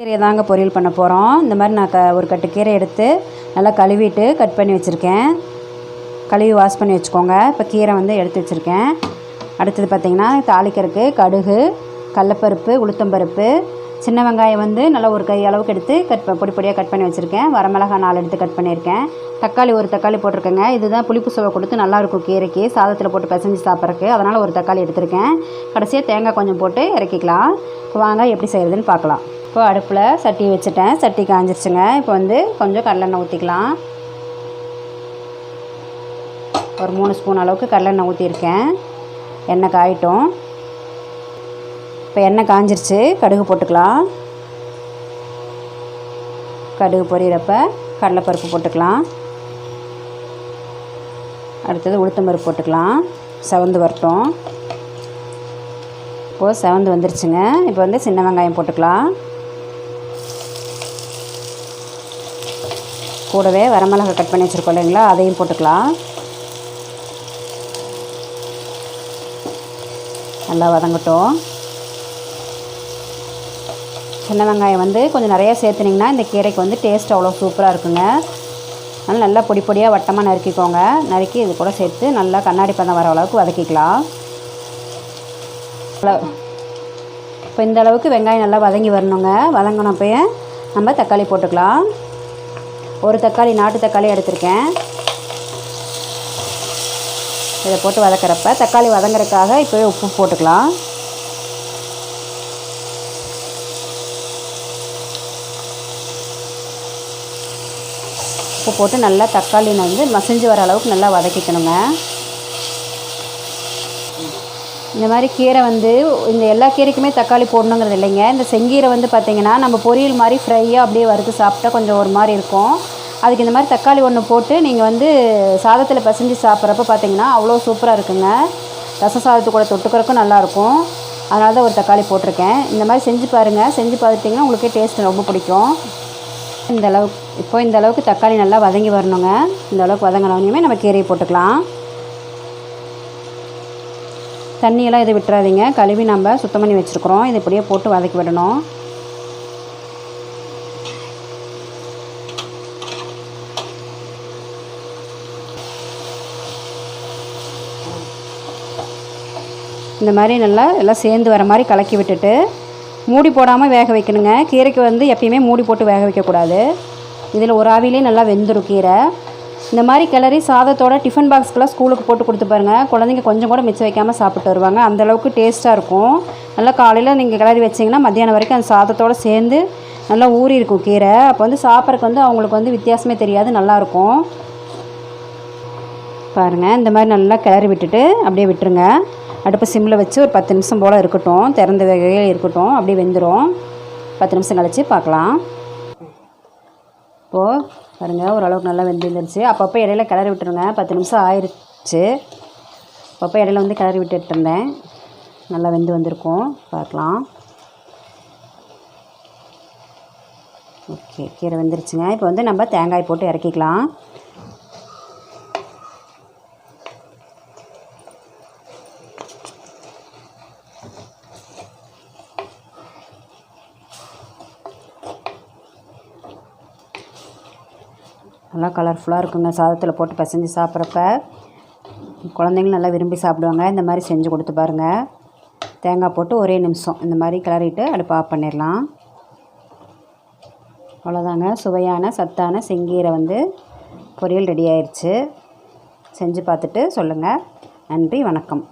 கீரையை தாங்க பொரியல் பண்ண போகிறோம் இந்த மாதிரி நான் க ஒரு கட்டு கீரை எடுத்து நல்லா கழுவிட்டு கட் பண்ணி வச்சுருக்கேன். கழுவி வாஷ் பண்ணி வச்சுக்கோங்க. இப்போ கீரை வந்து எடுத்து வச்சுருக்கேன். அடுத்தது பார்த்திங்கன்னா தாளிக்கிறதுக்கு கடுகு கடலப்பருப்பு உளுத்தம்பருப்பு சின்ன வெங்காயம் வந்து நல்லா ஒரு கை அளவுக்கு எடுத்து கட் ப- பொடி பொடியாக கட் பண்ணி வச்சுருக்கேன். வரமிளகா நாலு எடுத்து கட் பண்ணியிருக்கேன். தக்காளி ஒரு தக்காளி போட்டிருக்கேங்க. இதுதான் புளிப்பு சுவை கொடுத்து நல்லாயிருக்கும் கீரைக்கு. சாதத்தில் போட்டு பிசைஞ்சு சாப்பிட்றதுக்கு. அதனால் ஒரு தக்காளி எடுத்திருக்கேன். கடைசியாக தேங்காய் கொஞ்சம் போட்டு இறக்கிக்கலாம். வாங்க எப்படி செய்கிறதுன்னு பார்க்கலாம். இப்போ அடுப்பில் சட்டி வச்சுட்டேன். சட்டி காஞ்சிருச்சுங்க. இப்போ வந்து கொஞ்சம் கடலெண்ணெய் ஊற்றிக்கலாம் ஒரு மூணு ஸ்பூன் அளவுக்கு கடலெண்ணெய் ஊற்றிருக்கேன் எண்ணெய் காயிட்டும். இப்போ எண்ணெய் காஞ்சிருச்சு. கடுகு போட்டுக்கலாம். கடுகு பொரியிறப்ப கடலைப்பருப்பு போட்டுக்கலாம். அடுத்தது உளுத்தம்பருப்பு போட்டுக்கலாம். செவந்து வரட்டும். இப்போது செவந்து வந்துருச்சுங்க. இப்போ வந்து சின்ன வெங்காயம் போட்டுக்கலாம். கூடவே வரமிளகா கட் பண்ணி வச்சுருக்கோம் இல்லைங்களா? அதையும் போட்டுக்கலாம். நல்லா வதங்கட்டும். சின்ன வெங்காயம் வந்து கொஞ்சம் நிறையா சேர்த்துனிங்கன்னா இந்த கீரைக்கு வந்து டேஸ்ட் அவ்வளோ சூப்பராக இருக்குங்க. அதனால் நல்லா பொடி பொடியாக வட்டமாக நறுக்கிக்கோங்க. நறுக்கி இது கூட சேர்த்து நல்லா கண்ணாடி பதம் வர அளவுக்கு வதக்கிக்கலாம். இப்போ இந்த அளவுக்கு வெங்காயம் நல்லா வதங்கி வரணுங்க. வதங்கினப்பயே நம்ம தக்காளி போட்டுக்கலாம். ஒரு தக்காளி நாட்டு தக்காளி எடுத்திருக்கேன். இதை போட்டு வதக்கிறப்ப தக்காளி வதங்குறதுக்காக இப்போவே உப்பு போட்டுக்கலாம். உப்பு போட்டு நல்லா தக்காளி வந்து மசிஞ்சு வர அளவுக்கு நல்லா வதக்கிக்கணுங்க. இந்த மாதிரி கீரை வந்து இந்த எல்லா கீரைக்குமே தக்காளி போடணுங்கிறது இல்லைங்க. இந்த செங்கீரை வந்து பார்த்திங்கன்னா நம்ம பொரியல் மாதிரி ஃப்ரையாக அப்படியே வறுத்து சாப்பிட்டா கொஞ்சம் ஒரு மாதிரி இருக்கும். அதுக்கு இந்த மாதிரி தக்காளி ஒன்று போட்டு நீங்கள் வந்து சாதத்தில் பசஞ்சு சாப்பிட்றப்ப பார்த்தீங்கன்னா அவ்வளோ சூப்பராக இருக்குங்க. ரச சாதத்து கூட தொட்டுக்கிறதுக்கும் நல்லாயிருக்கும் அதனால தான் ஒரு தக்காளி போட்டிருக்கேன். இந்த மாதிரி செஞ்சு பாருங்கள் செஞ்சு பார்த்துட்டிங்கன்னா உங்களுக்கே டேஸ்ட் ரொம்ப பிடிக்கும். இந்த அளவுக்கு இப்போ இந்த அளவுக்கு தக்காளி நல்லா வதங்கி வரணுங்க. இந்த அளவுக்கு வதங்கினோடனே நம்ம கீரையை போட்டுக்கலாம். தண்ணியெல்லாம் எதுவும் விட்டுறாதீங்க. கழுவி நம்ம சுத்தம் பண்ணி வச்சுருக்குறோம். இதை இப்படியே போட்டு வதக்கி விடணும். இந்த மாதிரி நல்லா எல்லாம் சேர்ந்து வர மாதிரி கலக்கி விட்டுட்டு மூடி போடாமல் வேக வைக்கணுங்க. கீரைக்கு வந்து எப்பயுமே மூடி போட்டு வேக வைக்கக்கூடாது. இதில் ஒரு ஆவிலே நல்லா வெந்துடும் கீரை. இந்த மாதிரி கிளறி சாதத்தோட டிஃபன் பாக்ஸ்க்கெலாம் ஸ்கூலுக்கு போட்டு கொடுத்து பாருங்கள் குழந்தைங்க கொஞ்சம் கூட மிச்சம் வைக்காமல் சாப்பிட்டு வருவாங்க. அந்தளவுக்கு டேஸ்ட்டாக இருக்கும். நல்லா காலையில் நீங்கள் கிளறி வச்சிங்கன்னா மத்தியானம் வரைக்கும் அந்த சாதத்தோடு சேர்ந்து நல்லா ஊறி இருக்கும் கீரை. அப்போ வந்து சாப்பிட்றதுக்கு வந்து அவங்களுக்கு வந்து வித்தியாசமே தெரியாது நல்லாயிருக்கும் பாருங்கள் இந்த மாதிரி நல்லா கிளறி விட்டுட்டு அப்படியே விட்டுருங்க. அடுப்பு சிம்மில் வச்சு ஒரு பத்து நிமிஷம் போல் இருக்கட்டும். திறந்த வகையில் இருக்கட்டும். அப்படியே வெந்துடும் பத்து நிமிஷம் கழிச்சு பார்க்கலாம். இப்போது பாருங்கள் ஓரளவுக்கு நல்லா வெந்துருந்துருச்சு. அப்பப்போ இடையில கிளறி விட்டுருங்க. பத்து நிமிஷம் ஆயிடுச்சு அப்பப்போ இடையில வந்து கிளறி விட்டுட்டு இருந்தேன். நல்லா வெந்து வந்திருக்கும். பார்க்கலாம். ஓகே கீரை வெந்துருச்சுங்க. இப்போ வந்து நம்ம தேங்காய் போட்டு இறக்கிக்கலாம். நல்லா கலர்ஃபுல்லாக இருக்குங்க. சாதத்தில் போட்டு பிசைஞ்சு சாப்பிட்றப்ப குழந்தைங்களும் நல்லா விரும்பி சாப்பிடுவாங்க. இந்த மாதிரி செஞ்சு கொடுத்து பாருங்கள் தேங்காய் போட்டு ஒரே நிமிஷம். இந்த மாதிரி கிளறிட்டு அடுப்பு ஆஃப் பண்ணிடலாம். அவ்வளோதாங்க சுவையான சத்தான செங்கீரை வந்து பொரியல் ரெடி ஆயிடுச்சு செஞ்சு பார்த்துட்டு சொல்லுங்கள் நன்றி வணக்கம்.